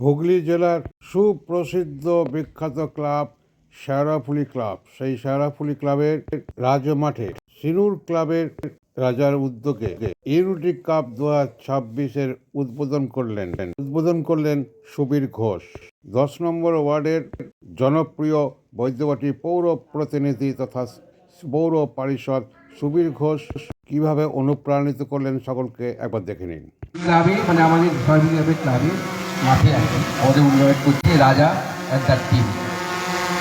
হুগলি জেলার সুপ্রসিদ্ধ বিখ্যাত club Sheoraphuli club. সেই শেওড়াফুলি ক্লাবের রাজমাঠে সিনুর ক্লাবের রাজার উদ্যোগে ইউনিটি কাপ দু হাজার ছাব্বিশের উদ্বোধন করলেন উদ্বোধন করলেন সুবীর ঘোষ। দশ নম্বর ওয়ার্ডের জনপ্রিয় বৈদ্যবাটি পৌর প্রতিনিধি তথা পৌর পরিষদ সুবীর ঘোষ কীভাবে অনুপ্রাণিত করলেন, সকলকে একবার দেখে নিন। ক্লাবে মানে আমাদের ক্লাবে মাঠে আছে। আমাদের উন্নয়ন করছে রাজা অ্যান্ড তার টিম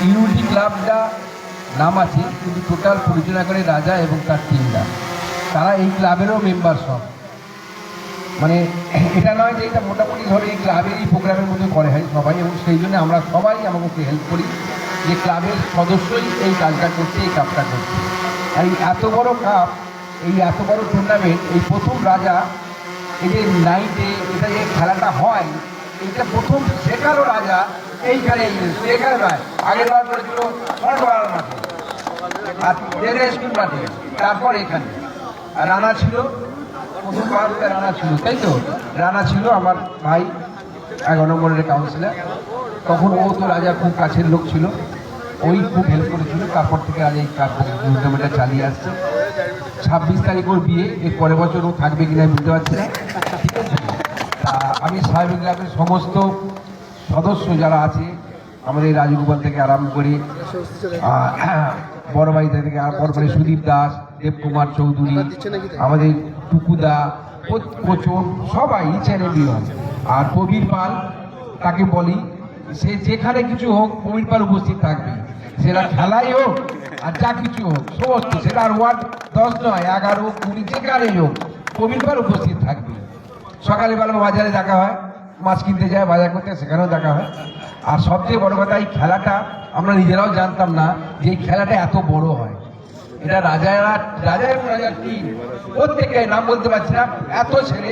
ইউনিটি ক্লাবটা নাম আছে, কিন্তু টোটাল পরিচালনা করে রাজা এবং তার টিমরা তারা এই ক্লাবেরও মেম্বার সব। মানে এটা নয় যে এটা মোটামুটি ধরে এই ক্লাবেরই প্রোগ্রামের মধ্যে করে হয় সবাই, এবং সেই জন্য আমরা সবাই আমাকে হেল্প করি যে ক্লাবের সদস্যই এই কাজটা করছে, এই কাপটা করছে। আর এই এত বড় কাপ এই এত বড় টুর্নামেন্ট এই প্রথম রাজা এই যে নাইটে এটা যে খেলাটা হয় এটা প্রথম শেখারও রাজা, এইখানে শেখার নয় আগের বার করেছিল সরকার মাঠে। আর স্কুল মাঠে। তারপর এখানে। রানা ছিল প্রথমবার ওটা রানা ছিল, তাই তো? রানা ছিল আমার ভাই এগারো নম্বরের কাউন্সিলর তখন ও তো রাজার খুব কাছের লোক ছিল। ওই খুব হেল্প করেছিল। তারপর থেকে আজ এই টুর্নামেন্টটা চালিয়ে আসছে। ছাব্বিশ তারিখ ওর বিয়ে। এর পরের বছর ও থাকবে কিনা বুঝতে পারছি না। আমি সাহেব ক্লাবের সমস্ত সদস্য যারা আছে, আমাদের রাজগোপাল থেকে আরম্ভ করে। বড় ভাই থেকে আরম্ভ করে সুদীপ দাস, দেবকুমার চৌধুরী, আমাদের টুকুদা কোচন সবাই অ্যান্ড এভরিওয়ান আর প্রবীর পাল, তাকে বলি, সে যেখানে কিছু হোক, প্রবীর পাল উপস্থিত থাকবে। সেটা খেলাই হোক, আর যা কিছু হোক, সমস্ত, সেটা আর ওয়ার্ড দশ নয়, এগারো, কুড়ি যেখানেই হোক, প্রবীর পাল উপস্থিত থাকবে। সকালবেলা বাজারে দেখা হয়, মাছ কিনতে যায়, বাজার করতে, সেখানেও দেখা হয়। আর সবচেয়ে বড় কথা, এই খেলাটা আমরা নিজেরাও জানতাম না যে এই খেলাটা এত বড় হয়। এটা রাজারা রাজা এবং রাজার টিম প্রত্যেকে নাম বলতে পারছি না, এত ছেলে,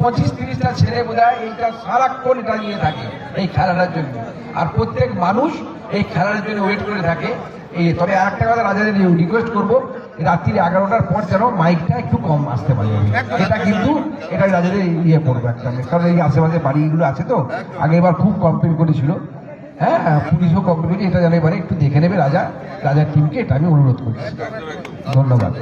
পঁচিশ তিরিশটা ছেলে বোধ হয় এইটা সারাক্ষণ এটা নিয়ে থাকে এই খেলাটার জন্য। আর প্রত্যেক মানুষ এই খেলার জন্য ওয়েট করে থাকে। এই, তবে আরেকটা কথা রাজাদের রিকোয়েস্ট করব রাত্রি এগারোটার পর যেন মাইকটা একটু কম আসতে পারে। এটা কিন্তু এটা রাজাদের ইয়ে করব একটা কারণ এই আশেপাশে বাড়িগুলো আছে তো আগে এবার খুব কমপ্লেন করেছিল। হ্যাঁ পুলিশও কমপ্লেন এটা যেন এবারে একটু দেখে নেবে রাজা রাজার টিমকে এটা আমি অনুরোধ করছি। ধন্যবাদ।